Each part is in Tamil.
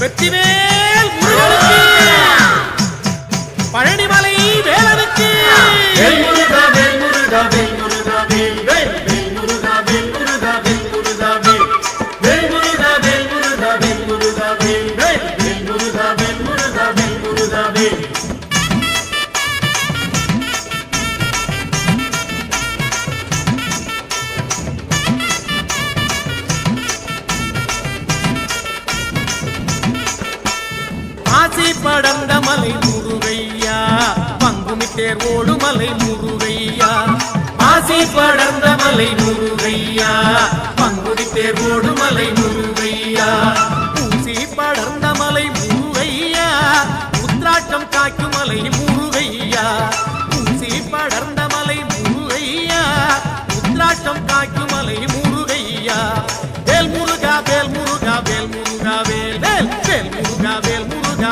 வெற்றிவேல் முருகனுக்கு பழனிமலை வேலனுக்கு வேல் முருகா வேல் முருகா வேல் முருகா வேல் வேல் வேல் பங்குனி படர்ந்த மலை முருகையா பங்குனி தேர் ஓடுமலை முருகையா ஆசி படர்ந்த மலை முருகையா பங்குனி தேர் ஓடுமலை முருகையா ஊசி படர்ந்த மலை முருகையா உத்ராட்டம் காக்கும் மலை முருகையா ஊசி படர்ந்த மலை முருகையா உத்ராட்டம் காக்கும் மலை முருகையா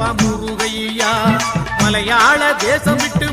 அப்பா முருகையா மலையாள தேசம் விட்டு